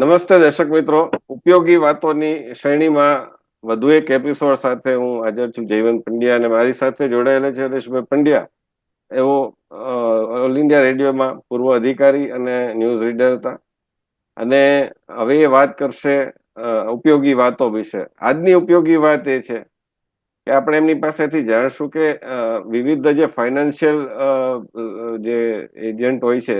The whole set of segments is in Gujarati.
નમસ્તે દર્શક મિત્રો. ઉપયોગી વાતોની શ્રેણીમાં વધુ એક એપિસોડ સાથે હું હાજર છું જયવંત પંડ્યા અને મારી સાથે જોડાયેલા છે હરેશભાઈ પંડ્યા. એવો ઓલ ઇન્ડિયા રેડિયોમાં પૂર્વ અધિકારી અને ન્યૂઝ રીડર હતા. અને હવે એ વાત કરશે ઉપયોગી વાતો વિશે. આજની ઉપયોગી વાત એ છે કે આપણે એમની પાસેથી જાણશું કે વિવિધ જે ફાઇનાન્શિયલ જે એજન્ટ હોય છે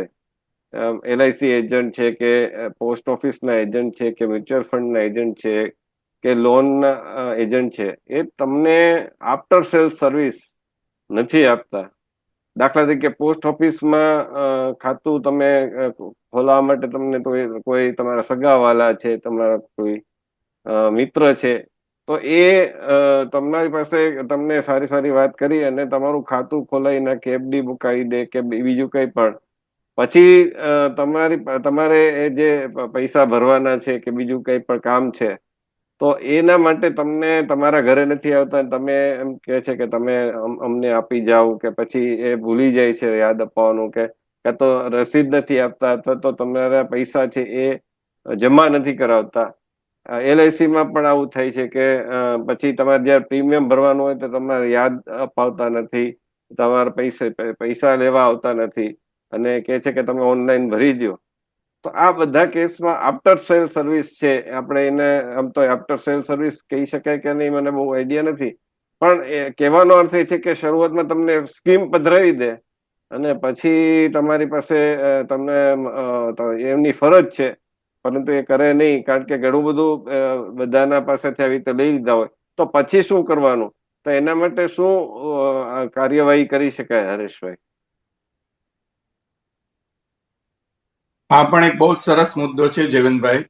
એલઆઈસી એજન્ટ છે કે પોસ્ટ ઓફિસના એજન્ટ છે કે, મ્યુચ્યુઅલ ફંડના એજન્ટ છે કે, લોનના એજન્ટ છે, એ તમને આફ્ટર સેલ સર્વિસ નથી આપતા. દાખલા તરીકે પોસ્ટ ઓફિસમાં ખાતું તમે ખોલાવા માટે તમને કોઈ કોઈ તમારા સગાવાલા છે, તમારા કોઈ મિત્ર છે, તો એ તમારી પાસે તમને સારી સારી વાત કરી અને તમારું ખાતું ખોલાવી નાખે, એફડી મુકાવી દે કે બીજું કંઈ પણ. પછી તમારી, તમારે એ જે પૈસા ભરવાના છે કે બીજું કંઈ પણ કામ છે, તો એના માટે તમને તમારા ઘરે નથી આવતા તમે એમ કે છે કે તમે અમને આપી જાઓ કે પછી એ ભૂલી જાય છે યાદ અપાવવાનું કે, કાં તો રસીદ નથી આપતા અથવા તો તમારા પૈસા છે એ જમા નથી કરાવતા. એલઆઈસીમાં પણ આવું થાય છે કે પછી તમારે જ્યારે પ્રીમિયમ ભરવાનું હોય તો તમારે યાદ અપાવતા નથી, તમારા પૈસા પૈસા લેવા આવતા નથી. અને કહે છે કે તમે ઓનલાઈન ભરી દો તો આ બધા કેસમાં આફ્ટર સેલ સર્વિસ છે, આપણે એને આમ તો આફ્ટર સેલ સર્વિસ કહી શકાય કે નહીં, મને બહુ આઈડિયા નથી. પણ એ કહેવાનો અર્થ એ છે કે શરૂઆતમાં તમને સ્કીમ પધરાવી દે અને પછી તમારી પાસે તમને એમની ફરજ છે. પરંતુ એ કરે નહીં, કારણ કે ઘણું બધું બધાના પાસેથી આવી રીતે લઈ લીધા હોય. તો પછી શું કરવાનું? તો એના માટે શું કાર્યવાહી કરી શકાય હરેશભાઈ? આ પણ એક બહુ જ સરસ મુદ્દો છે જયવંતભાઈ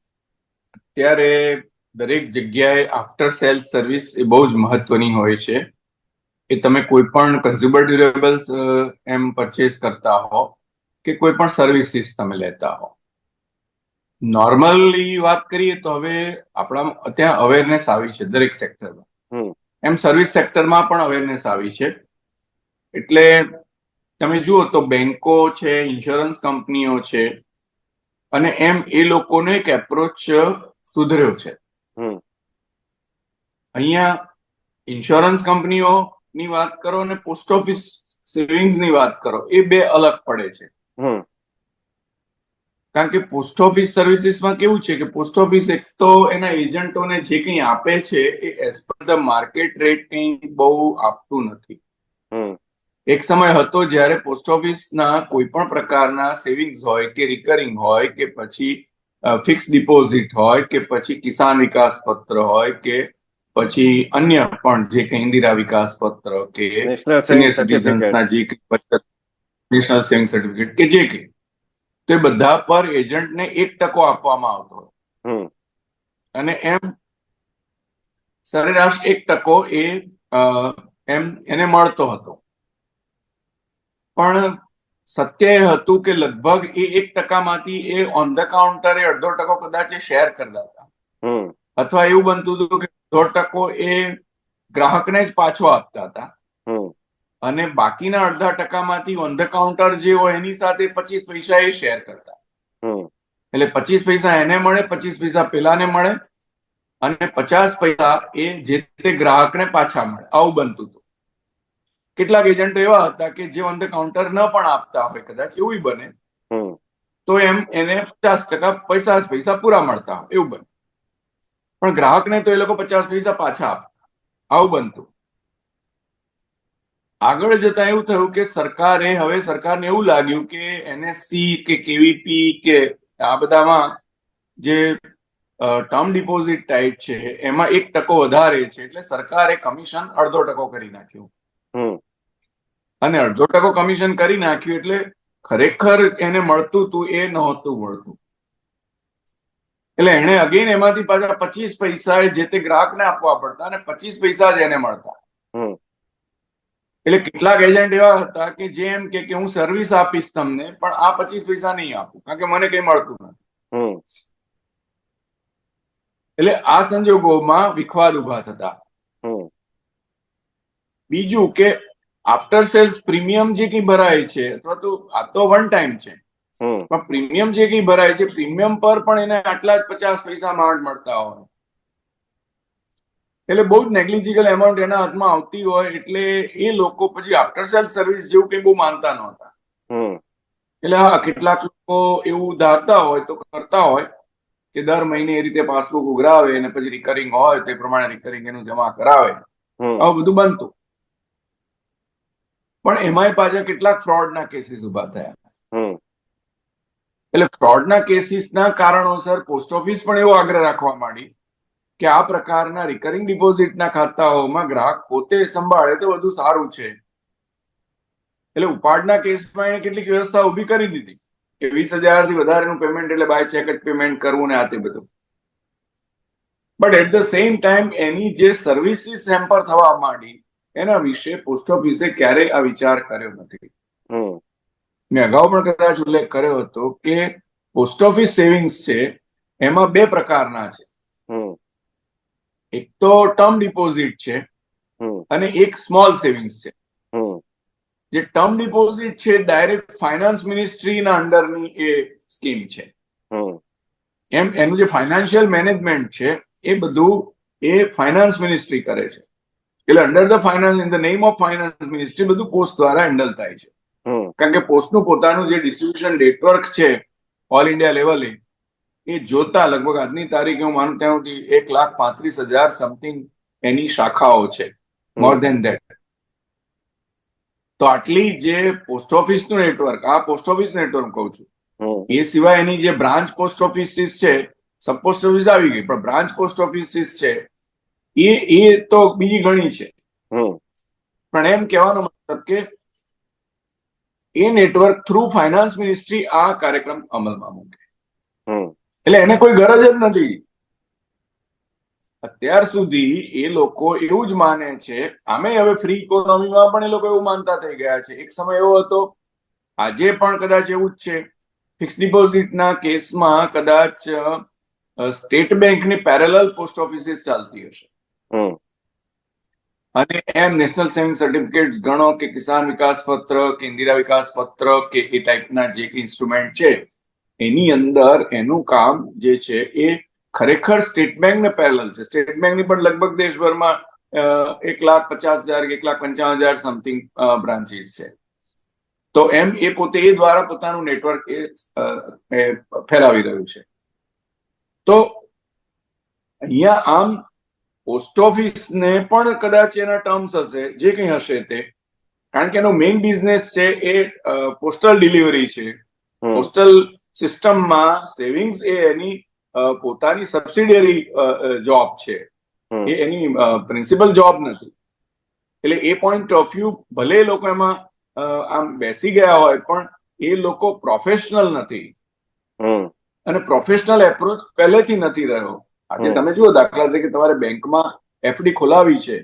ત્યારે દરેક જગ્યાએ આફ્ટર સેલ સર્વિસ એ બહુ જ મહત્વની હોય છે. એ તમે કોઈ પણ કન્ઝ્યુમર ડ્યુરેબલ્સ એમ પરચેસ કરતા હો કે કોઈ પણ સર્વિસીસ તમે લેતા હો. નોર્મલી વાત કરીએ તો હવે આપણા ત્યાં અવેરનેસ આવી છે દરેક સેક્ટરમાં એમ સર્વિસ સેક્ટરમાં પણ અવેરનેસ આવી છે. એટલે તમે જુઓ તો બેન્કો છે ઇન્સ્યોરન્સ કંપનીઓ છે અને એમ એ લોકોનો એક એપ્રોચ સુધર્યો છે. હમ. અહીંયા ઇન્સ્યોરન્સ કંપનીઓની વાત કરો અને પોસ્ટ ઓફિસ સેવિંગ્સની વાત કરો એ બે અલગ પડે છે. હમ. કારણ કે પોસ્ટ ઓફિસ સર્વિસીસમાં કેવું છે કે પોસ્ટ ઓફિસ એક તો એના એજન્ટોને જે કંઈ આપે છે એ as per the market rate કંઈ બહુ આપતું નથી. એક સમય હતો જ્યારે પોસ્ટ ઓફિસના કોઈ પણ પ્રકારના સેવિંગ્સ હોય કે રિકરિંગ હોય કે પછી ફિક્સ ડિપોઝિટ હોય કે પછી કિસાન વિકાસ પત્ર હોય કે પછી અન્ય પણ જે કે ઇન્દિરા વિકાસ પત્ર કે સિનિયર સિટીઝન્સના જે બચત નેશનલ સેવિંગ સર્ટિફિકેટ કે જે કે તો એ બધા પર એજન્ટને એક ટકો આપવામાં આવતો હતો. હમ. અને એમ સરેરાશ એક ટકો એ એમ એને મળતો હતો. પણ સત્ય એ હતું કે લગભગ એ એક ટકામાંથી એ ઓન ધ કાઉન્ટરે અડધો ટકો કદાચ એ શેર કરતા હતા. અથવા એવું બનતું હતું કે અડધો ટકો એ ગ્રાહકને જ પાછો આપતા હતા. અને બાકીના અડધા ટકામાંથી ઓન ધ કાઉન્ટર જે હોય એની સાથે પચીસ પૈસા એ શેર કરતા. એટલે પચીસ પૈસા એને મળે પચીસ પૈસા પેલાને મળે અને પચાસ પૈસા એ જે તે ગ્રાહકને પાછા મળે. આવું બનતું હતું. કેટલાક એજન્ટો એવા હતા કે જે ઓન ધ કાઉન્ટર ન પણ આપતા હોય કદાચ એવું બને. તો એમ એને પચાસ ટકા પચાસ પૈસા પૂરા મળતા હોય એવું બને. પણ ગ્રાહકને તો એ લોકો પચાસ પૈસા પાછા આપતા આવું બનતું. આગળ જતા એવું થયું કે સરકારે હવે સરકારને એવું લાગ્યું કે એનએસસી કે કેવીપી કે આ બધામાં જે ટર્મ ડિપોઝિટ ટાઈપ છે એમાં એક ટકો વધારે છે એટલે સરકારે કમિશન અડધો ટકો કરી નાખ્યું. અને અડધો ટકો કમિશન કરી નાખ્યું એટલે ખરેખર એને મળતું હતું એ નહોતું વળતું એટલે એને અગેન એમાંથી પાછા પચીસ પૈસા જે તે ગ્રાહકને આપવા પડતા અને પચીસ પૈસા જ એને મળતા. એટલે કેટલાક એજન્ટ એવા હતા કે જે એમ કે કે હું સર્વિસ આપીશ તમને પણ આ પચીસ પૈસા નહીં આપું કારણ કે મને કઈ મળતું નથી. એટલે આ સંજોગોમાં વિખવાદ ઊભા થતા. બીજું કે આફ્ટર સેલ્સ પ્રીમિયમ જે કંઈ ભરાય છે અથવા તો આ તો વન ટાઈમ છે. પણ પ્રીમિયમ જે કઈ ભરાય છે પ્રીમિયમ પર પણ એને આટલા જ પચાસ પૈસા માઉન્ટ મળતા હોય. એટલે બહુ જ નેગ્લિજિબલ એમાઉન્ટ એના હાથમાં આવતી હોય એટલે એ લોકો પછી આફ્ટર સેલ સર્વિસ જેવું કંઈ બહુ માનતા નહોતા. હમ. એટલે હા કેટલાક લોકો એવું ધારતા હોય તો કરતા હોય કે દર મહિને એ રીતે પાસબુક ઉઘરાવે અને પછી રિકરિંગ હોય તે પ્રમાણે રિકરિંગ એનું જમા કરાવે. આવું બધું બનતું. પણ એમાંય પાછા કેટલાક ફ્રોડના કેસીસ ઊભા થયા. એટલે ફ્રોડના કેસીસના કારણોસર પોસ્ટ ઓફિસ પણ એવો આગ્રહ રાખવા માંડી કે આ પ્રકારના રિકરિંગ ડિપોઝિટના ખાતાઓમાં ગ્રાહક પોતે સંભાળે તો વધુ સારું છે. એટલે ઉપાડના કેસમાં એને કેટલીક વ્યવસ્થા ઊભી કરી દીધી કે વીસ હજારથી વધારેનું પેમેન્ટ એટલે બાય ચેક જ પેમેન્ટ કરવું ને આ તે બધું. But at the same time એની જે સર્વિસીસ હેમ્પર થવા માંડી એના વિશે પોસ્ટ ઓફિસે ક્યારેય આ વિચાર કર્યો નથી. મેં અગાઉ પણ કદાચ ઉલ્લેખ કર્યો હતો કે પોસ્ટ ઓફિસ સેવિંગ્સ છે એમાં બે પ્રકારના છે. એક તો ટર્મ ડિપોઝિટ છે અને એક સ્મોલ સેવિંગ્સ છે. હમ. જે ટર્મ ડિપોઝિટ છે ડાયરેક્ટ ફાઇનાન્સ મિનિસ્ટ્રીના અંડરની એ સ્કીમ છે. હમ. એમ એનું જે ફાઇનાન્શિયલ મેનેજમેન્ટ છે એ બધું એ ફાઇનાન્સ મિનિસ્ટ્રી કરે છે. એટલે under the finance in the name of finance ministry બધું પોસ્ટ દ્વારા હેન્ડલ થાય છે. કારણ કે પોસ્ટનું પોતાનું જે ડિસ્ટ્રીબ્યુશન નેટવર્ક છે ઓલ ઇન્ડિયા લેવલે એ જોતા લગભગ આજની તારીખે હું માનું ત્યાં સુધી એક લાખ પાંત્રીસ હજાર સમથિંગ એની શાખાઓ છે. મોર ધેન ધેટ તો આટલી જે પોસ્ટ ઓફિસનું નેટવર્ક આ પોસ્ટ ઓફિસ નેટવર્ક કહું છું એ સિવાય એની જે બ્રાન્ચ પોસ્ટ ઓફિસીસ છે સબ પોસ્ટ ઓફિસ આવી ગઈ પણ બ્રાન્ચ પોસ્ટ ઓફિસીસ છે એ એ તો બીજી ઘણી છે. પણ એમ કહેવાનો મતલબ કે એ નેટવર્ક થ્રુ ફાઇનાન્સ મિનિસ્ટ્રી આ કાર્યક્રમ અમલમાં મૂકે. એટલે એને કોઈ ગરજ જ નથી. અત્યાર સુધી એ લોકો એવું જ માને છે આમે હવે ફ્રી ઇકોનોમીમાં પણ એ લોકો એવું માનતા થઈ ગયા છે. એક સમય એવો હતો આજે પણ કદાચ એવું જ છે. ફિક્સ ડિપોઝિટના કેસમાં કદાચ સ્ટેટ બેંકની પેરેલલ પોસ્ટ ઓફિસીસ ચાલતી હશે. અને એમ નેશનલ સેવિંગ સર્ટિફિકેટ ગણો કે કિસાન વિકાસ પત્ર, કે ઇન્દિરા વિકાસ પત્ર, કે એ ટાઈપના જે ઇન્સ્ટ્રુમેન્ટ છે, એની અંદર એનું કામ જે છે એ ખરેખર સ્ટેટ બેંકને પેરેલલ છે. સ્ટેટ બેંકની પણ લગભગ દેશભરમાં એક લાખ પચાસ હજાર એક લાખ પંચાવન હજાર સમથિંગ બ્રાન્ચીસ છે. તો એમ એ પોતે એ દ્વારા પોતાનું નેટવર્ક એ ફેલાવી રહ્યું છે. તો અહીંયા આમ પોસ્ટ ઓફિસને પણ કદાચ એના ટર્મ્સ હશે જે કંઈ હશે તે. કારણ કે એનો મેઇન બિઝનેસ છે એ પોસ્ટલ ડિલિવરી છે. પોસ્ટલ સિસ્ટમમાં સેવિંગ્સ એ એની પોતાની સબસિડિયરી જોબ છે. એ એની પ્રિન્સિપલ જોબ નથી. એટલે એ પોઈન્ટ ઓફ વ્યૂ ભલે એ લોકો એમાં આમ બેસી ગયા હોય પણ એ લોકો પ્રોફેશનલ નથી. અને પ્રોફેશનલ એપ્રોચ પહેલેથી નથી રહ્યો. આજે તમે જુઓ દાખલા તરીકે તમારે બેંકમાં એફડી ખોલાવી છે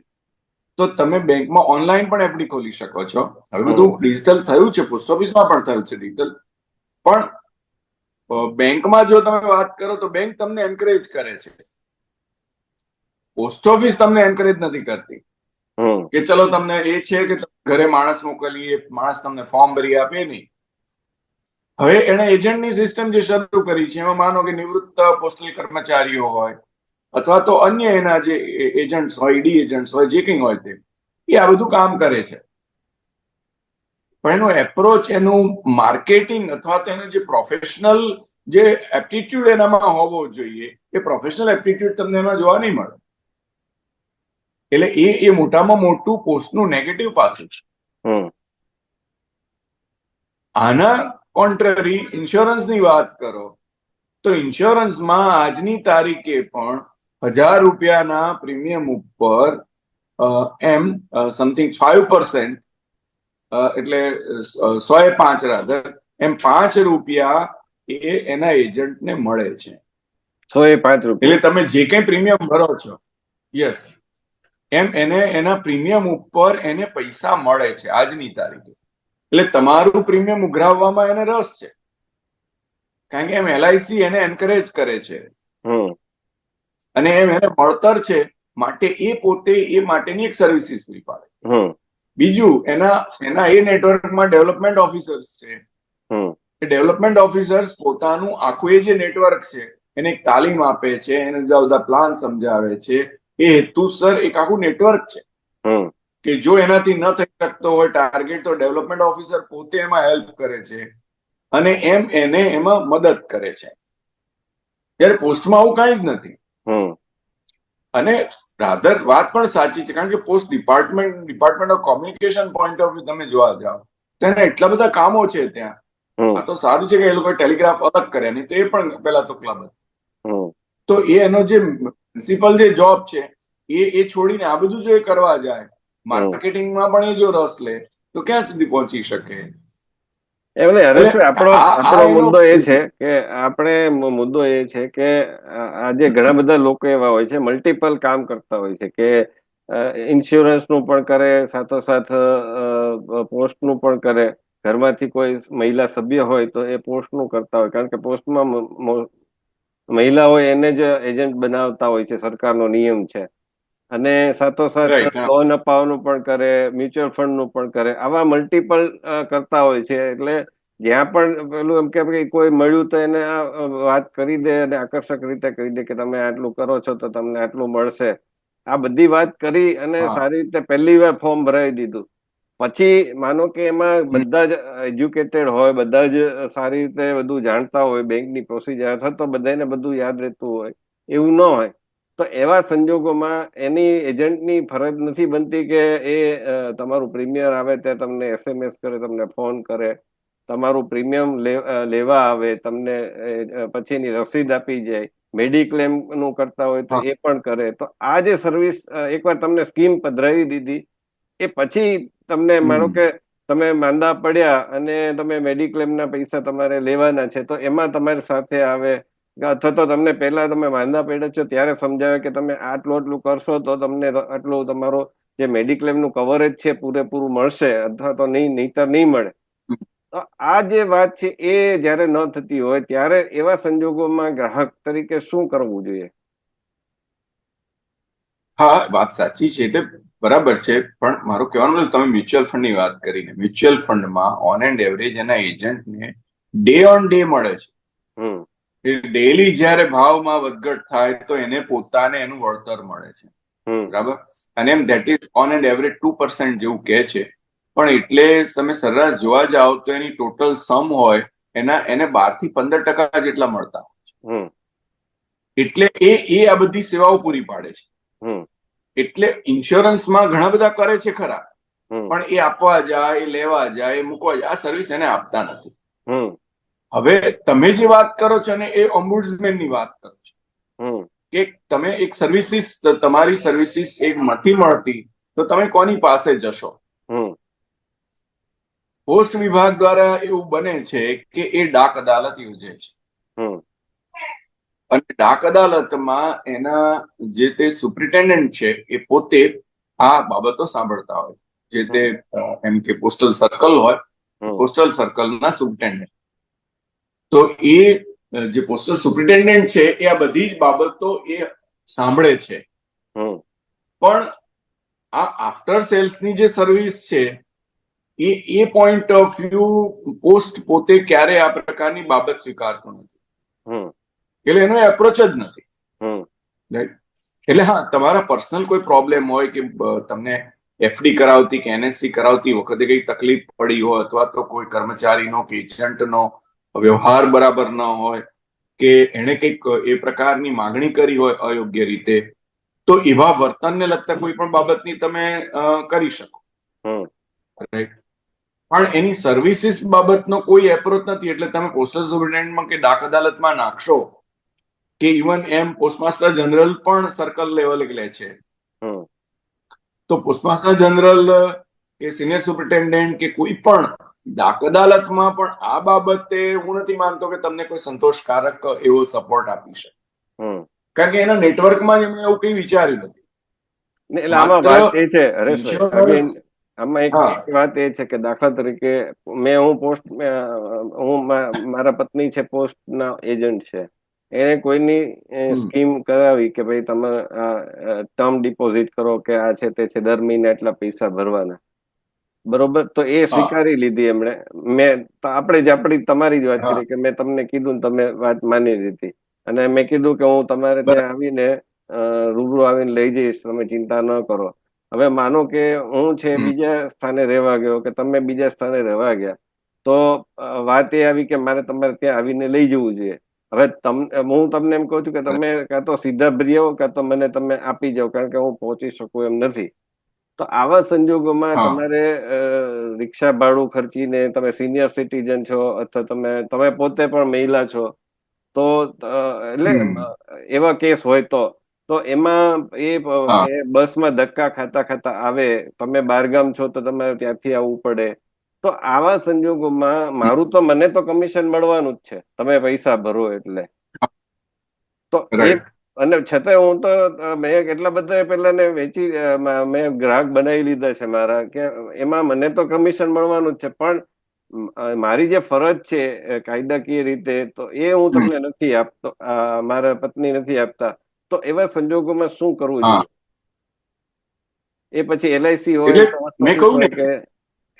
તો તમે બેંકમાં ઓનલાઈન પણ એફડી ખોલી શકો છો. હવે બધું ડિજિટલ થયું છે પોસ્ટ ઓફિસમાં પણ થયું છે ડિજિટલ. પણ બેંકમાં જો તમે વાત કરો તો બેંક તમને એન્કરેજ કરે છે. પોસ્ટ ઓફિસ તમને એન્કરેજ નથી કરતી. કે ચલો તમને એ છે કે ઘરે માણસ મોકલીએ માણસ તમને ફોર્મ ભરી આપે નહીં. હવે એણે એજન્ટની સિસ્ટમ જે શરૂ કરી છે એમાં માનો કે નિવૃત્ત પોસ્ટલ કર્મચારીઓ હોય અથવા તો અન્ય એના જે એજન્ટ્સ હોય ઈડી એજન્ટ્સ હોય જે કંઈ હોય તે એ આ બધું કામ કરે છે. પણ એનો એપ્રોચ એનું માર્કેટિંગ અથવા તો એનું જે પ્રોફેશનલ જે એપ્ટિટ્યુડ એનામાં હોવો જોઈએ એ પ્રોફેશનલ એપ્ટિટ્યુડ તમને એમાં જોવા નહીં મળે. એટલે એ એ મોટામાં મોટું પોસ્ટનું નેગેટિવ પાસું છે. હમ. આના કોન્ટ્રરી ઇન્સ્યોરન્સની વાત કરો તો ઇન્સ્યોરન્સમાં આજની તારીખે પણ હજાર રૂપિયાના પ્રીમિયમ ઉપર એમ સમથિંગ ફાઈવ પર્સન્ટ એટલે સો એ પાંચ રાધર એમ પાંચ રૂપિયા એ એના એજન્ટને મળે છે. સો એ પાંચ રૂપિયા. એટલે તમે જે કંઈ પ્રીમિયમ ભરો છો યસ એમ એને એના પ્રીમિયમ ઉપર એને પૈસા મળે છે આજની તારીખે. એટલે તમારું પ્રીમિયમ ઉઘરાવવામાં એને રસ છે. કારણ કે એમ એલઆઈસી એને એન્કરેજ કરે છે. હમ. અને એમ એને વળતર છે માટે એ પોતે એ માટેની એક સર્વિસીસ પૂરી પાડે. હમ. બીજું એના એના એ નેટવર્કમાં ડેવલપમેન્ટ ઓફિસર્સ છે. ડેવલપમેન્ટ ઓફિસર્સ પોતાનું આખું એ જે નેટવર્ક છે એને એક તાલીમ આપે છે એને જુદા જુદા પ્લાન સમજાવે છે. એ હેતુસર એક આખું નેટવર્ક છે. હમ. કે જો એનાથી ન થઈ શકતો હોય ટાર્ગેટ તો ડેવલપમેન્ટ ઓફિસર પોતે એમાં હેલ્પ કરે છે અને એમ એને એમાં મદદ કરે છે. ત્યારે પોસ્ટમાં આવું કાંઈ જ નથી. અને રાધર વાત પણ સાચી છે કારણ કે post department department of communication point of view તમે જોવા જાઓ તેના એટલા બધા કામો છે ત્યાં. આ તો સારું છે કે એ લોકો ટેલિગ્રાફ અલગ કર્યા નહીં તો એ પણ પેલા તો ક્લબ હતું. તો એ એનો જે પ્રિન્સિપલ જે જોબ છે એ એ છોડીને આ બધું જો એ કરવા જાય માર્કેટિંગમાં પણ એ જો રસ લે તો ક્યાં સુધી પહોંચી શકે? એટલે હરેશભાઈ આપણો આપણો મુદ્દો એ છે કે આપણે મુદ્દો એ છે કે આજે ઘણા બધા લોકો એવા હોય છે મલ્ટિપલ કામ કરતા હોય છે કે ઇન્સ્યોરન્સનું પણ કરે સાથોસાથ પોસ્ટનું પણ કરે. ઘરમાંથી કોઈ મહિલા સભ્ય હોય તો એ પોસ્ટનું કરતા હોય. કારણ કે પોસ્ટમાં મ- મ- મહિલા હોય એને જ એજન્ટ બનાવતા હોય છે સરકારનો નિયમ છે. અને સાથોસાથ લોન અપાવવાનું પણ કરે મ્યુચ્યુઅલ ફંડનું પણ કરે. આવા મલ્ટિપલ કરતા હોય છે. એટલે જ્યાં પણ પેલું એમ કે કોઈ મળ્યું તો એને આ વાત કરી દે અને આકર્ષક રીતે કહી દે કે તમે આટલું કરો છો તો તમને આટલું મળશે. આ બધી વાત કરી અને સારી રીતે પહેલી વાર ફોર્મ ભરાવી દીધું. પછી માનો કે એમાં બધા જ એજ્યુકેટેડ હોય બધા જ સારી રીતે બધું જાણતા હોય બેંકની પ્રોસિજર અથવા તો બધાને બધું યાદ રહેતું હોય એવું ન હોય. તો એવા સંજોગોમાં એની એજન્ટની ફરજ નથી બનતી કે એ તમારું પ્રીમિયર આવે તે તમને એસએમએસ કરે તમને ફોન કરે તમારું પ્રીમિયમ લેવા આવે તમને પછીની રસીદ આપી જાય મેડિક્લેમનું કરતા હોય તો એ પણ કરે તો આ જે સર્વિસ એકવાર તમને સ્કીમ પધરાવી દીધી એ પછી તમને. માનો કે તમે માંદા પડ્યા અને તમે મેડિક્લેમના પૈસા તમારે લેવાના છે તો એમાં તમારી સાથે આવે અથવા તો તમને પહેલા તમે માંદા પડ્યા છો ત્યારે સમજાવે કે તમે આટલું આટલું કરશો તો તમને આટલું તમારો જે મેડિક્લેમનું કવરેજ છે પૂરેપૂરું મળશે અથવા તો નહીં નહીતર નહીં મળે. તો આ જે વાત છે એ જ્યારે ન થતી હોય ત્યારે એવા સંજોગોમાં ગ્રાહક તરીકે શું કરવું જોઈએ? હા વાત સાચી છે એટલે બરાબર છે પણ મારું કહેવાનું મતલબ તમે મ્યુચ્યુઅલ ફંડની વાત કરીને મ્યુચ્યુઅલ ફંડમાં ઓન એન્ડ એવરેજ એના એજન્ટને ડે ઓન ડે મળે છે. હમ. એ ડેલી જ્યારે ભાવમાં વધઘટ થાય તો એને પોતાને એનું વળતર મળે છે. બરાબર? અને એમ that is on and average two percent જેવું કહે છે. પણ એટલે તમે સરેરાશ જોવા જાઓ તો એની ટોટલ સમ હોય એના એને બારથી પંદર ટકા જેટલા મળતા હોય. હમ. એટલે એ એ આ બધી સેવાઓ પૂરી પાડે છે. હમ. એટલે ઇન્સ્યોરન્સમાં ઘણા બધા કરે છે ખરા. પણ એ આપવા જાય એ લેવા જાય એ મૂકવા જાય આ સર્વિસ એને આપતા નથી. હવે તમે જે વાત કરો છો ને એ ઓમ્બુડ્સમેનની વાત કરો છો. કે તમે એક સર્વિસીસ તમારી સર્વિસીસ એક નથી મળતી તો તમે કોની પાસે જશો? હમ. પોસ્ટ વિભાગ દ્વારા એવું બને છે કે એ ડાક અદાલત યોજે છે. હમ. અને ડાક અદાલતમાં એના જે તે સુપ્રિન્ટેન્ડન્ટ છે એ પોતે આ બાબતો સાંભળતા હોય. જે તે એમ કે પોસ્ટલ સર્કલ હોય પોસ્ટલ સર્કલના સુપ્રિન્ટેન્ડન્ટ તો એ જે પોસ્ટલ સુપ્રિન્ટેન્ડન્ટ છે એ આ બધી જ બાબતો એ સાંભળે છે. પણ આ આફ્ટર સેલ્સની જે સર્વિસ છે એ એ પોઈન્ટ ઓફ વ્યૂ પોસ્ટ પોતે ક્યારે આ પ્રકારની બાબત સ્વીકારતો નથી. એટલે એનો એપ્રોચ જ નથી? એટલે હા તમારા પર્સનલ કોઈ પ્રોબ્લેમ હોય કે તમને એફડી કરાવતી કે એનએસસી કરાવતી વખતે કઈ તકલીફ પડી હોય અથવા તો કોઈ કર્મચારીનો કે એજન્ટનો વ્યવહાર બરાબર ન હોય કે એણે કંઈક એ પ્રકારની માગણી કરી હોય અયોગ્ય રીતે તો એવા વર્તનને લગતા કોઈ પણ બાબતની તમે કરી શકો. રાઈટ પણ એની સર્વિસીસ બાબતનો કોઈ એપ્રોચ નથી એટલે તમે પોસ્ટલ સુપ્રિન્ટેન્ડમાં કે ડાક અદાલતમાં નાખશો કે ઇવન એમ પોસ્ટમાસ્ટર જનરલ પણ સર્કલ લેવલે લે છે. તો પોસ્ટમાસ્ટર જનરલ કે સિનિયર સુપ્રિન્ટેન્ડન્ટ કે કોઈ પણ અદાલતમાં પણ આ બાબતે હું નથી માનતો કે તમને કોઈ સંતોષકારક એવો સપોર્ટ આપી શકે. કારણ કે એના નેટવર્કમાં એમણે એવું કઈ વિચાર્યું નથી. એટલે આમાં વાત એ છે હરેશભાઈ આમાં એક વાત એ છે કે દાખલા તરીકે મેં હું પોસ્ટ હું મારા પત્ની છે પોસ્ટ ના એજન્ટ છે. એને કોઈની સ્કીમ કરાવી કે ભાઈ તમે ટર્મ ડિપોઝિટ કરો કે આ છે તે છે દર મહિને એટલા પૈસા ભરવાના. બરોબર? તો એ સ્વીકારી લીધી એમણે. મેં આપણે જ આપણી તમારી જ વાત કરી કે મેં તમને કીધું તમે વાત માની લીધી. અને મેં કીધું કે હું તમારે ત્યાં આવીને રૂબરૂ આવીને લઈ જઈશ. તમે ચિંતા ન કરો. હવે માનો કે હું છે બીજા સ્થાને રહેવા ગયો કે તમે બીજા સ્થાને રહેવા ગયા તો વાત એ આવી કે મારે તમારે ત્યાં આવીને લઈ જવું જોઈએ. હવે તમને હું તમને એમ કહું છું કે તમે કાં તો સીધા ભરી આવો કાં તો મને તમે આપી જાઓ કારણ કે હું પહોંચી શકું એમ નથી. તો આવા સંજોગોમાં તમારે રિક્ષા ભાડું ખર્ચીને તમે સિનિયર સિટીઝન છો અથવા તમે તમે પોતે પણ મહિલા છો તો એટલે એવા કેસ હોય તો તો એમાં એ. બસમાં ધક્કા ખાતા ખાતા આવે તમે બહારગામ છો તો તમારે ત્યાંથી આવવું પડે. તો આવા સંજોગોમાં મારું તો મને તો કમિશન મળવાનું જ છે તમે પૈસા ભરો એટલે. તો એક અને છતાંય હું તો મેં કેટલા બધા પેલા ને વેચી મેં ગ્રાહક બનાવી લીધા છે મારા કે એમાં મને તો કમિશન મળવાનું જ છે. પણ મારી જે ફરજ છે કાયદાકીય રીતે તો એ હું તમને નથી આપતો મારા પત્ની નથી આપતા. તો એવા સંજોગોમાં શું કરવું. જોઈએ? એ પછી એલઆઈસી હોય મેં કહું ને કે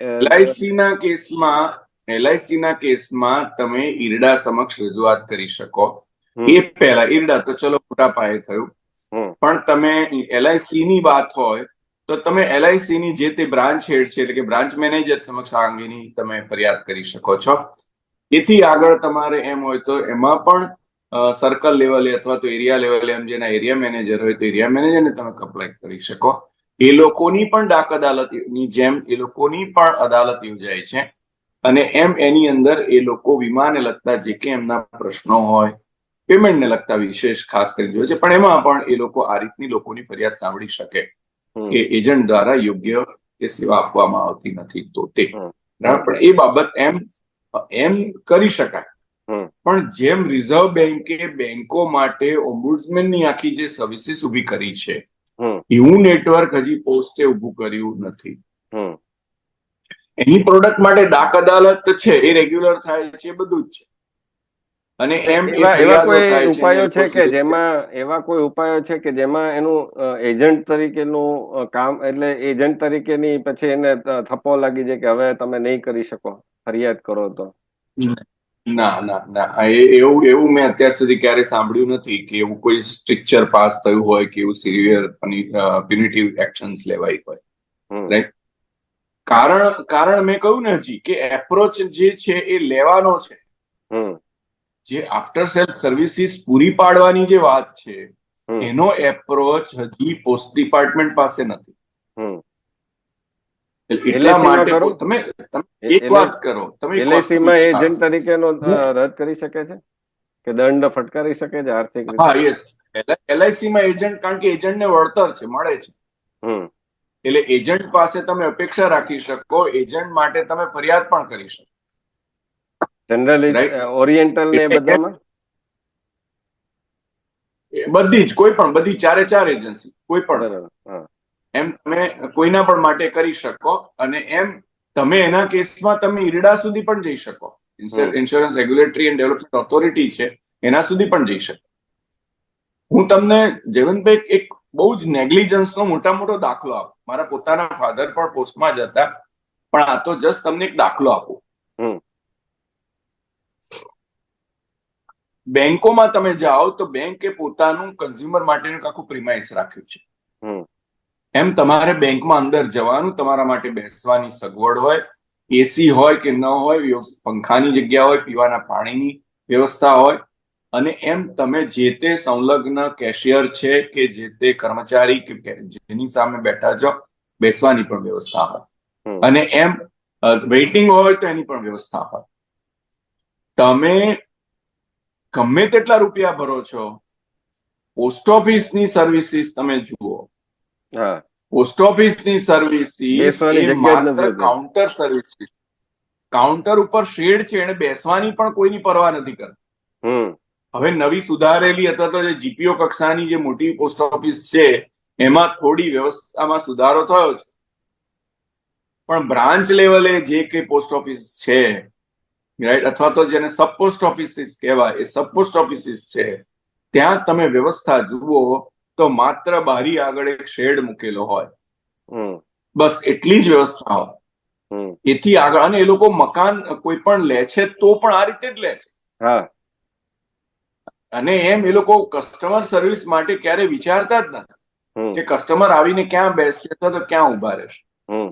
એલઆઈસી ના કેસમાં એલઆઈસી ના કેસમાં તમે ઈરડા સમક્ષ રજૂઆત કરી શકો. એ પહેલા ઈરડા તો ચલો મોટા પાયે થયું. પણ તમે એલઆઈસી ની વાત હોય તો તમે એલઆઈસી ની જે તે બ્રાન્ચ હેડ છે એટલે કે બ્રાન્ચ મેનેજર સમક્ષ આ અંગેની તમે ફરિયાદ કરી શકો છો. એથી આગળ તમારે એમ હોય તો એમાં પણ સર્કલ લેવલે અથવા તો એરિયા લેવલે એમ જેના એરિયા મેનેજર હોય તો એરિયા મેનેજરને તમે કમ્પ્લેન કરી શકો. એ લોકોની પણ ડાક અદાલતની જેમ એ લોકોની પણ અદાલત યોજાય છે. અને એમ એની અંદર એ લોકો વીમાને લગતા જે કે એમના પ્રશ્નો હોય પેમેન્ટને લગતા વિશેષ ખાસ કરી જોઈએ છે. પણ એમાં પણ એ લોકો આ રીતની લોકોની ફરિયાદ સાંભળી શકે કે એજન્ટ દ્વારા યોગ્ય એ સેવા આપવામાં આવતી નથી તો તે. બરાબર? પણ એ બાબત એમ એમ કરી શકાય. પણ જેમ રિઝર્વ બેન્કે બેન્કો માટે ઓમ્બુડ્સમેનની આખી જે સર્વિસીસ ઊભી કરી છે એવું નેટવર્ક હજી પોસ્ટે ઊભું કર્યું નથી. એની પ્રોડક્ટ માટે ડાક અદાલત છે એ રેગ્યુલર થાય છે એ બધું જ છે. અને એમ એવા કોઈ ઉપાયો છે કે જેમાં એવા કોઈ ઉપાયો છે કે જેમાં એનું એજન્ટ તરીકેનું કામ એટલે એજન્ટ તરીકેની પછી એને થપ્પો લાગી જાય કે હવે તમે નહીં કરી શકો ફરિયાદ કરો તો. ના ના ના. એવું એવું મેં અત્યાર સુધી ક્યારે સાંભળ્યું નથી કે એવું કોઈ સ્ટ્રિક્ચર પાસ થયું હોય કે એવું સિવિયર પ્યુનિટિવ એક્શન્સ લેવાય હોય. Right. કારણ કારણ મેં કહ્યું ને હજી કે એપ્રોચ જે છે એ લેવાનો છે. હમ, જે આફ્ટર સેલ સર્વિસીસ પૂરી પાડવાની જે વાત છે એનો એપ્રોચ હજી પોસ્ટ ડિપાર્ટમેન્ટ પાસે નથી. એટલા માટે તમે તમે એક વાત કરો તમે એલઆઈસી માં એજન્ટ તરીકેનો રદ કરી શકે છે? કે દંડ ફટકારી શકે છે આર્થિક હા યસ એલઆઈસી માં એજન્ટ કારણ કે એજન્ટ ને વળતર છે મળે છે. હમ. એટલે એજન્ટ પાસે તમે અપેક્ષા રાખી શકો એજન્ટ માટે તમે ફરિયાદ પણ કરી શકો. જનરલી ઓરિએન્ટલ ને એ બધામાં? બધી જ કોઈ પણ બધી ચારે ચાર એજન્સી કોઈ પણ. એમ તમે કોઈના પણ માટે કરી શકો અને એમ તમે એના કેસમાં તમે ઈરડા સુધી પણ જઈ શકો. Insurance regulatory and development authority છે એના સુધી પણ જઈ શકો. હું તમને જયવંતભાઈ એક બહુ જ નેગ્લિજન્સનો મોટા મોટો દાખલો આપું. મારા પોતાના ફાધર પણ પોસ્ટમાં જ હતા પણ આ તો જસ્ટ તમને એક દાખલો આપું. બેંકોમાં તમે જાઓ તો બેંકે પોતાનું કન્ઝ્યુમર માટેનું આખું પ્રિમાઇસ રાખ્યું છે. એમ તમારે બેંકમાં અંદર જવાનું તમારા માટે બેસવાની સગવડ હોય એસી હોય કે ન હોય પંખાની જગ્યા હોય પીવાના પાણીની વ્યવસ્થા હોય અને એમ તમે જે તે સંલગ્ન કેશિયર છે કે જે તે કર્મચારી કે જેની સામે બેઠા છો બેસવાની પણ વ્યવસ્થા હોય. અને એમ વેઇટિંગ હોય તો એની પણ વ્યવસ્થા હોય. તમે ગમે તેટલા રૂપિયા ભરો છો પોસ્ટ ઓફિસની સર્વિસીસ તમે જુઓ. પોસ્ટ ઓફિસની સર્વિસીસ માત્ર કાઉન્ટર સર્વિસીસ કાઉન્ટર ઉપર શેડ છે એને બેસવાની પણ કોઈની પરવા નથી કરતી. હમ. હવે નવી સુધારેલી અથવા તો જે જીપીઓ કક્ષાની જે મોટી પોસ્ટ ઓફિસ છે એમાં થોડી વ્યવસ્થામાં સુધારો થયો છે. પણ બ્રાન્ચ લેવલે જે કઈ પોસ્ટ ઓફિસ છે રાઈટ અથવા તો જેને સબ પોસ્ટ ઓફિસીસ કહેવાય એ સબ પોસ્ટ ઓફિસીસ છે. ત્યાં તમે વ્યવસ્થા જુઓ તો માત્ર બારી આગળ એક શેડ મૂકેલો હોય. બસ એટલી જ વ્યવસ્થા હોય. એથી આગળ અને એ લોકો મકાન કોઈ પણ લે છે તો પણ આ રીતે જ લે છે. હા. અને એમ એ લોકો કસ્ટમર સર્વિસ માટે ક્યારે વિચારતા જ નથી કે કસ્ટમર આવીને ક્યાં બેસશે અથવા તો ક્યાં ઊભા રહેશે. હમ.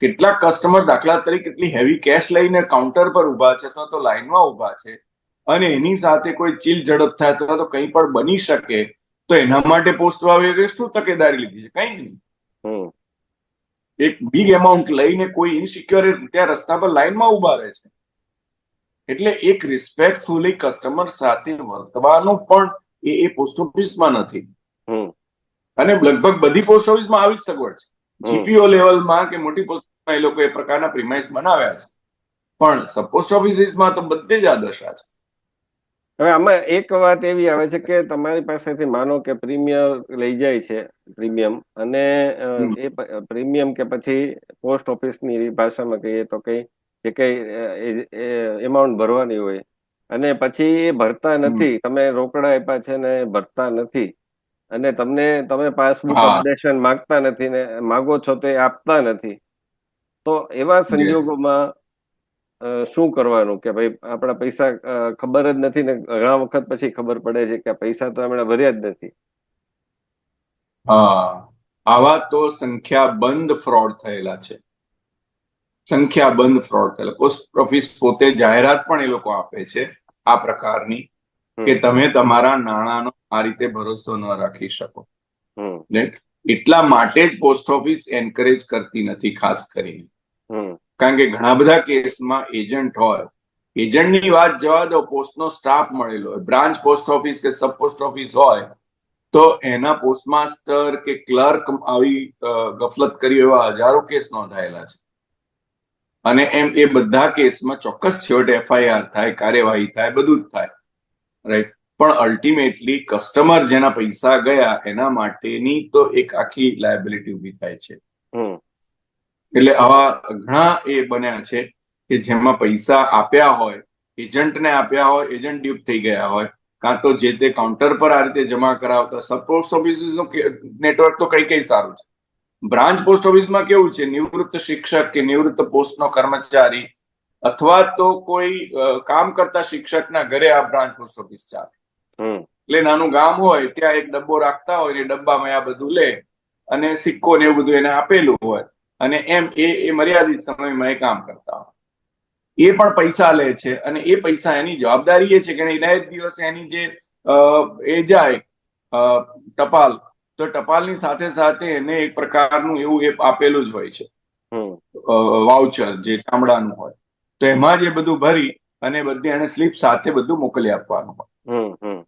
કેટલાક કસ્ટમર દાખલા તરીકે કેટલી હેવી કેશ લઈને કાઉન્ટર પર ઊભા છે અથવા તો લાઈનમાં ઊભા છે અને એની સાથે કોઈ ચીલ ઝડપ થાય અથવા તો કંઈ પણ બની શકે તો એના માટે પોસ્ટ વાવે શું તકેદારી લીધી છે? કંઈ જ નહીં. એક બિગ એમાઉન્ટ લઈને કોઈ ઇનસિક્યોર ત્યાં રસ્તા પર લાઈનમાં ઊભા રહે છે. એટલે એક રિસ્પેક્ટફુલી કસ્ટમર સાથે વર્તવાનું પણ એ એ પોસ્ટ ઓફિસમાં નથી. અને લગભગ બધી પોસ્ટ ઓફિસમાં આવી જ સગવડ છે. જીપીઓ લેવલમાં કે મોટી પોસ્ટમાં એ લોકો એ પ્રકારના પ્રિમાઇસ બનાવ્યા છે. પણ સપોસ્ટ પોસ્ટ ઓફિસીસમાં તો બધી જ આ દશા છે. હવે આમાં એક વાત એવી આવે છે કે તમારી પાસેથી માનો કે પ્રીમિયમ લઈ જાય છે પ્રીમિયમ અને એ પ્રીમિયમ કે પછી પોસ્ટ ઓફિસની ભાષામાં કહીએ તો કઈ જે કઈ એમાઉન્ટ ભરવાની હોય. અને પછી એ ભરતા નથી. તમે રોકડા આપ્યા છે ને ભરતા નથી. અને તમને તમે પાસબુક અપડેશન માંગતા નથી ને માગો છો તો એ આપતા નથી. તો એવા સંજોગોમાં શું કરવાનું? કે ભાઈ આપણા પૈસા ખબર જ નથી ને ઘણા વખત પછી ખબર પડે છે કે પૈસા તો એમણે ભર્યા જ નથી. હા. આવા તો સંખ્યાબંધ ફ્રોડ થયેલા છે. સંખ્યાબંધ ફ્રોડ થયેલા. પોસ્ટ ઓફિસ પોતે જાહેરાત પણ એ લોકો આપે છે આ પ્રકારની. કે તમે તમારા નાણાંનો આ રીતે ભરોસો ન રાખી શકો. એટલા માટે જ પોસ્ટ ઓફિસ એન્કરેજ કરતી નથી ખાસ કરીને. કારણ કે ઘણા બધા કેસમાં એજન્ટ હોય એજન્ટની વાત જવા દો પોસ્ટનો સ્ટાફ મળેલો હોય બ્રાન્ચ પોસ્ટ ઓફિસ કે સબ પોસ્ટ ઓફિસ હોય તો એના પોસ્ટમાસ્ટર કે ક્લર્ક આવી ગફલત કરી એવા હજારો કેસ નોંધાયેલા છે. અને એમ એ બધા કેસમાં ચોક્કસ છેવટે એફઆઈઆર થાય કાર્યવાહી થાય બધું જ થાય. રાઈટ પણ અલ્ટિમેટલી કસ્ટમર જેના પૈસા ગયા એના માટેની તો એક આખી લાયબિલિટી ઊભી થાય છે. હમ. એટલે આવા ઘણા એ બન્યા છે કે જેમાં પૈસા આપ્યા હોય એજન્ટને આપ્યા હોય એજન્ટ ડ્યુપ થઈ ગયા હોય કાં તો જે તે કાઉન્ટર પર આ રીતે જમા કરાવતા સબ પોસ્ટ ઓફિસનું નેટવર્ક તો કઈ કઈ સારું છે. બ્રાન્ચ પોસ્ટ ઓફિસમાં કેવું છે? નિવૃત્ત શિક્ષક કે નિવૃત્ત પોસ્ટનો કર્મચારી અથવા તો કોઈ કામ કરતા શિક્ષકના ઘરે આ બ્રાન્ચ પોસ્ટ ઓફિસ ચાલે એટલે નાનું ગામ હોય ત્યાં એક ડબ્બો રાખતા હોય ને ડબ્બામાં આ બધું લે અને સિક્કો ને એવું બધું એને આપેલું હોય અને એમ એ એ મર્યાદિત સમયમાં એ કામ કરતા હોય. એ પણ પૈસા લે છે અને એ પૈસા એની જવાબદારી એ છે કે એના દિવસે એની જે એ જાય ટપાલ તો ટપાલની સાથે સાથે એને એક પ્રકારનું એવું એ આપેલું જ હોય છે. વાઉચર જે ચામડાનું હોય. તો એમાં જ એ બધું ભરી અને બધી એને સ્લીપ સાથે બધું મોકલી આપવાનું.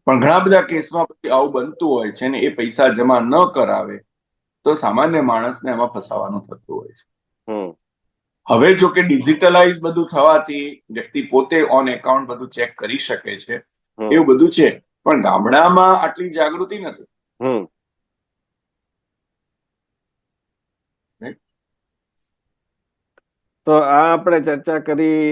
પણ ઘણા બધા કેસમાં આવું બનતું હોય છે ને એ પૈસા જમા ન કરાવે તો સામાન્ય માણસને એમાં ફસાવાનું થતું હોય છે. હવે જો કે ડિજિટલાઇઝ બધું થવાથી વ્યક્તિ પોતે ઓન એકાઉન્ટ બધું ચેક કરી શકે છે. એવું બધું છે. પણ ગામડામાં આટલી જાગૃતિ નથી. તો આ આપણે ચર્ચા કરી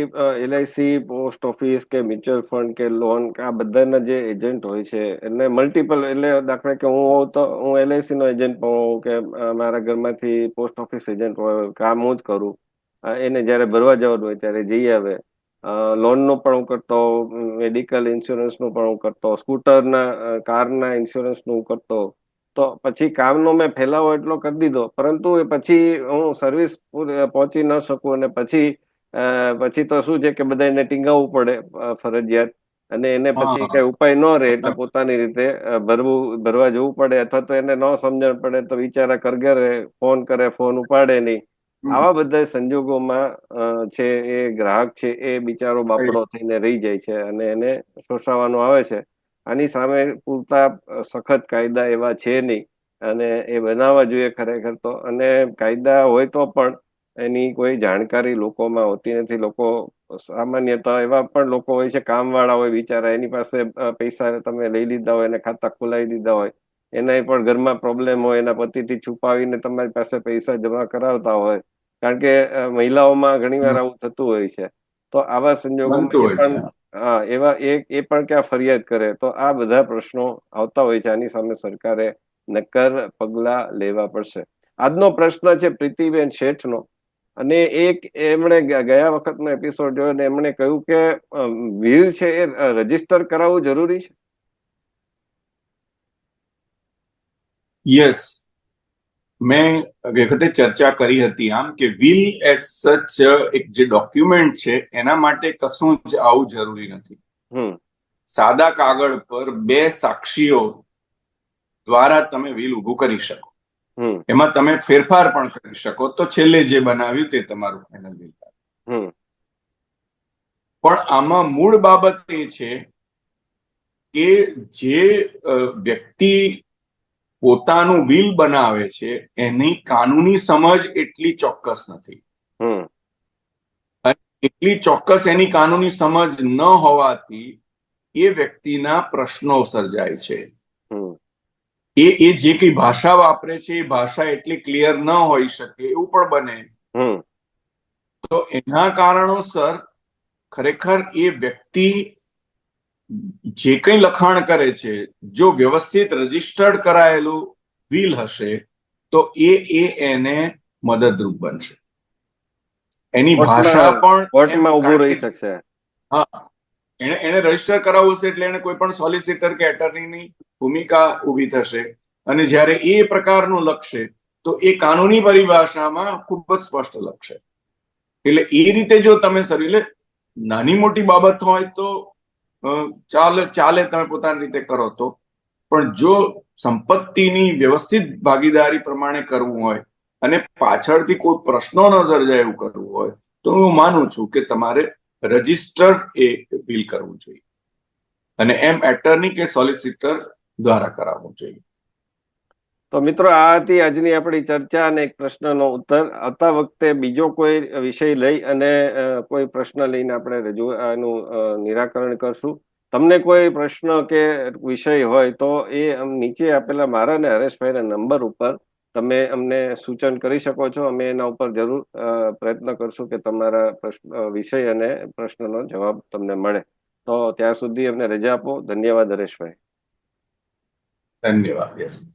એલઆઈસી પોસ્ટ ઓફિસ કે મ્યુચ્યુઅલ ફંડ કે લોન આ બધાના જે એજન્ટ હોય છે, એને મલ્ટિપલ એટલે દાખલા કે હું હોઉં તો હું એલઆઈસી નો એજન્ટ પણ હોઉં કે મારા ઘરમાંથી પોસ્ટ ઓફિસ એજન્ટ હોય કામ હું જ કરું. એને જ્યારે ભરવા જવાનું હોય ત્યારે જઈ આવે. લોનનું પણ હું કરતો મેડિકલ ઇન્સ્યોરન્સનું પણ હું કરતો સ્કૂટરના કારના ઇન્સ્યોરન્સનું હું કરતો તો પછી કામનો મેં ફેલાવો એટલો કરી દીધો. પરંતુ એ પછી હું સર્વિસ પહોંચી ન શકું અને પછી પછી તો શું છે કે બધા એને ટીંગાવવું પડે ફરજિયાત. અને એને પછી કઈ ઉપાય ન રહે એટલે પોતાની રીતે ભરવું ભરવા જવું પડે અથવા તો એને ન સમજણ પડે તો બિચારા કરગરે ફોન કરે ફોન ઉપાડે નહીં. આવા બધા સંજોગોમાં છે એ ગ્રાહક છે એ બિચારો બાપડો થઈને રહી જાય છે અને એને શોષાવાનો આવે છે. આની સામે પૂરતા સખત કાયદા એવા છે નહીં. અને એ બનાવવા જોઈએ ખરેખર તો. અને કાયદા હોય તો પણ એની કોઈ જાણકારી લોકોમાં હોતી નથી. લોકો સામાન્યતઃ એવા પણ લોકો હોય છે કામવાળા હોય બિચારા. એની પાસે પૈસા તમે લઈ લીધા હોય એને ખાતા ખોલાવી દીધા હોય. એનાય પણ ઘરમાં પ્રોબ્લેમ હોય એના પતિથી છુપાવીને તમારી પાસે પૈસા જમા કરાવતા હોય. કારણ કે મહિલાઓમાં ઘણીવાર આવું થતું હોય છે. તો આવા સંજોગોમાં હા, એવા એ એ પણ ક્યાં ફરિયાદ કરે? તો આ બધા પ્રશ્નો આવતા હોય છે. આની સામે સરકારે નક્કર પગલા લેવા પડશે. આજનો પ્રશ્ન છે પ્રીતિબેન શેઠનો. અને એક એમણે ગયા વખતનો એપિસોડ જોયો અને એમણે કહ્યું કે વિલ છે એ રજિસ્ટર કરાવવું જરૂરી છે? યસ મેં વખતે ચર્ચા કરી હતી આમ કે વિલ એઝ સચ એક જે ડોક્યુમેન્ટ છે એના માટે કશું જ આવું જરૂરી નથી. સાદા કાગળ પર બે સાક્ષીઓ દ્વારા તમે વિલ ઉભું કરી શકો. એમાં તમે ફેરફાર પણ કરી શકો. તો છેલ્લે જે બનાવ્યું તે તમારું ફાઇનલ વિલ પણ આમાં મૂળ બાબત એ છે કે જે વ્યક્તિ પોતાનું વિલ બનાવે છે એની કાનૂની સમજ એટલી ચોક્કસ નથી. એટલી ચોક્કસ એની કાનૂની સમજ ન હોવાથી એ વ્યક્તિના પ્રશ્નો સર્જાય છે. એ એ જે કઈ ભાષા વાપરે છે એ ભાષા એટલી ક્લિયર ન હોઈ શકે એવું પણ બને. તો એના કારણોસર ખરેખર એ વ્યક્તિ જે કંઈ લખાણ કરે છે જો વ્યવસ્થિત રજીસ્ટર્ડ કરાયેલું વિલ હશે તો એ એ એને મદદરૂપ બનશે. એની ભાષા પણ કોર્ટમાં ઊભું રહી શકશે. હા. એને એને રજિસ્ટર કરાવવું છે એટલે એને કોઈ પણ સોલિસિટર કે એટર્નીની ભૂમિકા ઊભી થશે. અને જ્યારે એ પ્રકારનું લખશે તો એ કાનૂની પરિભાષામાં ખૂબ જ સ્પષ્ટ લખશે. એટલે એ રીતે જો તમે સર એટલે નાની મોટી બાબત હોય તો ચાલે ચાલે તમે પોતાની રીતે કરો તો. પણ જો સંપત્તિની વ્યવસ્થિત ભાગીદારી પ્રમાણે કરવું હોય અને પાછળથી કોઈ પ્રશ્નો ન સર્જાય એવું કરવું હોય, તો હું માનું છું કે તમારે રજિસ્ટર્ડ એ બિલ કરવું જોઈએ. અને એમ એટર્ની કે સોલિસિટર દ્વારા કરાવવું જોઈએ. તો મિત્રો, આ હતી આજની આપણી ચર્ચા અને એક પ્રશ્નનો ઉત્તર. આવતા વખતે બીજો કોઈ વિષય લઈ અને કોઈ પ્રશ્ન લઈને આપણે રજૂ, આનું નિરાકરણ કરશું. તમને કોઈ પ્રશ્ન કે વિષય હોય તો એ નીચે આપેલા મારા અને હરેશભાઈના નંબર ઉપર તમે અમને સૂચન કરી શકો છો. અમે એના ઉપર જરૂર પ્રયત્ન કરશું કે તમારા પ્રશ્ન વિષય અને પ્રશ્નનો જવાબ તમને મળે. તો ત્યાં સુધી અમને રજા આપો. ધન્યવાદ હરેશભાઈ. ધન્યવાદ, યસ.